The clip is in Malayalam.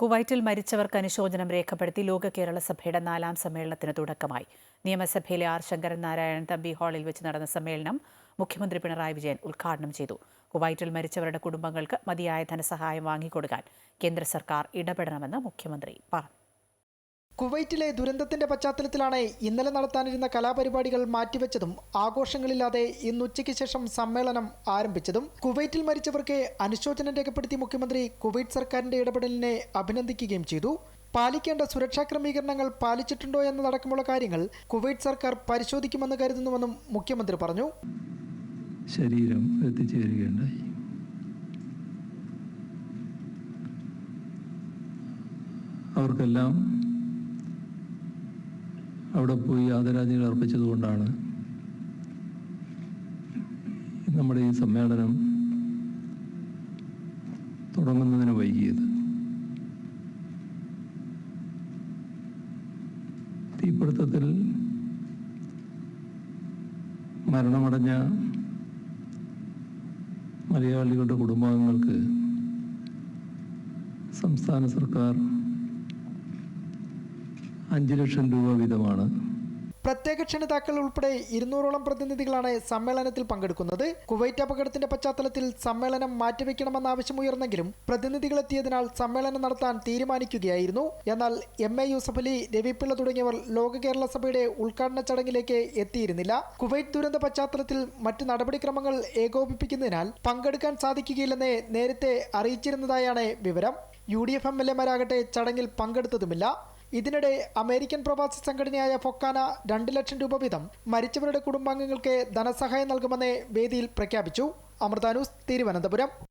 കുവൈറ്റിൽ മരിച്ചവർക്ക് അനുശോചനം രേഖപ്പെടുത്തി ലോക കേരള സഭയുടെ നാലാം സമ്മേളനത്തിന് തുടക്കമായി. നിയമസഭയിലെ ആർ ശങ്കരൻ നാരായണൻ തമ്പി ഹാളിൽ വെച്ച് നടന്ന സമ്മേളനം മുഖ്യമന്ത്രി പിണറായി വിജയൻ ഉദ്ഘാടനം ചെയ്തു. കുവൈറ്റിൽ മരിച്ചവരുടെ കുടുംബങ്ങൾക്ക് മതിയായ ധനസഹായം വാങ്ങിക്കൊടുക്കാൻ കേന്ദ്ര സർക്കാർ ഇടപെടണമെന്ന് മുഖ്യമന്ത്രി പറഞ്ഞു. കുവൈറ്റിലെ ദുരന്തത്തിന്റെ പശ്ചാത്തലത്തിലാണ് ഇന്നലെ നടത്താനിരുന്ന കലാപരിപാടികൾ മാറ്റിവെച്ചതും ആഘോഷങ്ങളില്ലാതെ ഇന്ന് ഉച്ചയ്ക്ക് ശേഷം സമ്മേളനം ആരംഭിച്ചതും. കുവൈറ്റിൽ മരിച്ചവർക്ക് അനുശോചനം രേഖപ്പെടുത്തി മുഖ്യമന്ത്രി കുവൈറ്റ് സർക്കാരിന്റെ ഇടപെടലിനെ അഭിനന്ദിക്കുകയും ചെയ്തു. പാലിക്കേണ്ട സുരക്ഷാ ക്രമീകരണങ്ങൾ പാലിച്ചിട്ടുണ്ടോ എന്നതടക്കമുള്ള കാര്യങ്ങൾ കുവൈറ്റ് സർക്കാർ പരിശോധിക്കുമെന്ന് കരുതുന്നുവെന്നും മുഖ്യമന്ത്രി പറഞ്ഞു. ശരീരം എത്തിച്ചേരുകയുണ്ടായി അവർക്കെല്ലാം അവിടെ പോയി ആദരാഞ്ജലി അർപ്പിച്ചതുകൊണ്ടാണ് നമ്മുടെ ഈ സമ്മേളനം തുടങ്ങുന്നതിന് വൈകിയത്. തീപിടുത്തത്തിൽ മരണമടഞ്ഞ മലയാളികളുടെ കുടുംബാംഗങ്ങൾക്ക് സംസ്ഥാന സർക്കാർ അഞ്ച് ലക്ഷം രൂപ വീതമാണ്. പ്രത്യേക ക്ഷണിതാക്കൾ ഉൾപ്പെടെ ഇരുന്നൂറോളം പ്രതിനിധികളാണ് സമ്മേളനത്തിൽ പങ്കെടുക്കുന്നത്. കുവൈറ്റ് അപകടത്തിന്റെ പശ്ചാത്തലത്തിൽ സമ്മേളനം മാറ്റിവെക്കണമെന്ന ആവശ്യമുയർന്നെങ്കിലും പ്രതിനിധികളെത്തിയതിനാൽ സമ്മേളനം നടത്താൻ തീരുമാനിക്കുകയായിരുന്നു. എന്നാൽ എം എ യൂസഫ് അലി രവിപിള്ള തുടങ്ങിയവർ ലോക കേരള സഭയുടെ ഉദ്ഘാടന ചടങ്ങിലേക്ക് എത്തിയിരുന്നില്ല. കുവൈറ്റ് ദുരന്ത പശ്ചാത്തലത്തിൽ മറ്റ് നടപടിക്രമങ്ങൾ ഏകോപിപ്പിക്കുന്നതിനാൽ പങ്കെടുക്കാൻ സാധിക്കുകയില്ലെന്ന് നേരത്തെ അറിയിച്ചിരുന്നതായാണ് വിവരം. U D F M L എമാരാകട്ടെ ചടങ്ങിൽ പങ്കെടുത്തതുമില്ല. ഇതിനിടെ അമേരിക്കൻ പ്രവാസി സംഘടനയായ ഫൊക്കാന രണ്ട് ലക്ഷം രൂപ വീതം മരിച്ചവരുടെ കുടുംബാംഗങ്ങൾക്ക് ധനസഹായം നൽകുമെന്ന് വേദിയിൽ പ്രഖ്യാപിച്ചു. അമൃത തിരുവനന്തപുരം.